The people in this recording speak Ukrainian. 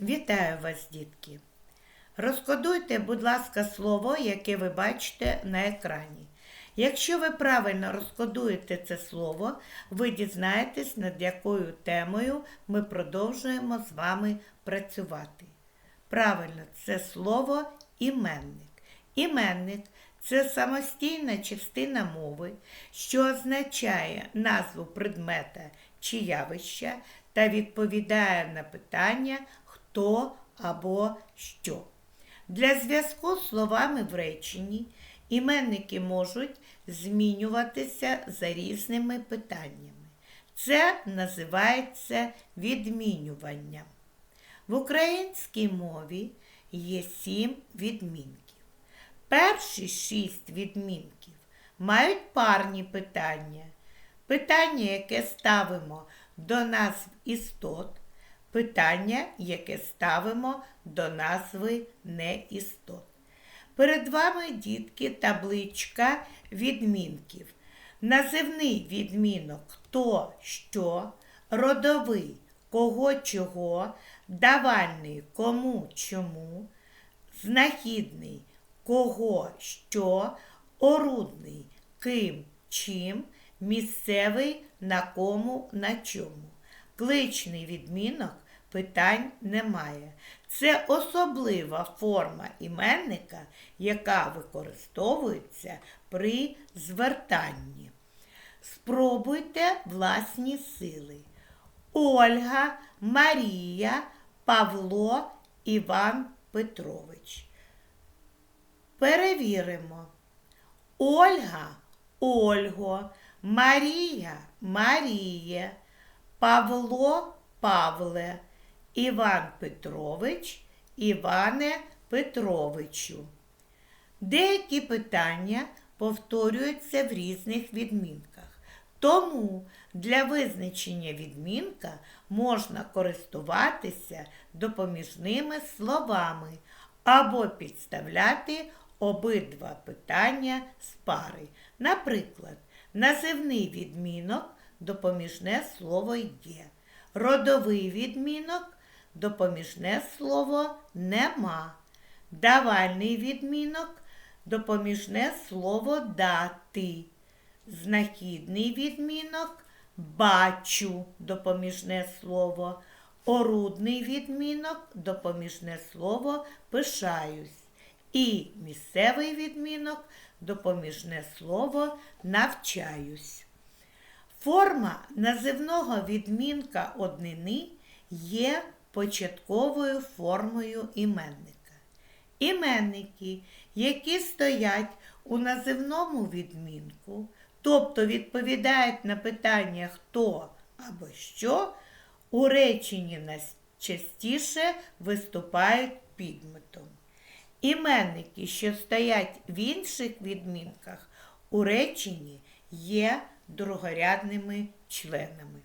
Вітаю вас, дітки! Розкодуйте, будь ласка, слово, яке ви бачите на екрані. Якщо ви правильно розкодуєте це слово, ви дізнаєтесь, над якою темою ми продовжуємо з вами працювати. Правильно, це слово іменник. Іменник це самостійна частина мови, що означає назву предмета чи явища та відповідає на питання хто або що. Для зв'язку з словами в реченні іменники можуть змінюватися за різними питаннями. Це називається відмінюванням. В українській мові є сім відмінків. Перші шість відмінків мають парні питання. Питання, яке ставимо до назв істот, питання, яке ставимо до назви неістот. Перед вами, дітки, табличка відмінків. Називний відмінок хто що, родовий кого чого, давальний кому чому, знахідний кого що, орудний ким чим, місцевий на кому на чому. Кличний відмінок питань немає. Це особлива форма іменника, яка використовується при звертанні. Спробуйте власні сили. Ольга, Марія, Павло, Іван Петрович. Перевіримо. Ольга Ольго, Марія Маріє, Павло Павле, Іван Петрович, Іване Петровичу. Деякі питання повторюються в різних відмінках. Тому для визначення відмінка можна користуватися допоміжними словами або підставляти обидва питання з пари. Наприклад, називний відмінок допоміжне слово є. Родовий відмінок допоміжне слово нема. Давальний відмінок допоміжне слово дати. Знахідний відмінок бачу допоміжне слово. Орудний відмінок допоміжне слово пишаюсь. І місцевий відмінок допоміжне слово навчаюсь. Форма називного відмінка однини є початковою формою іменника. Іменники, які стоять у називному відмінку, тобто відповідають на питання хто або що, у реченні найчастіше виступають підметом. Іменники, що стоять в інших відмінках, у реченні є другорядними членами.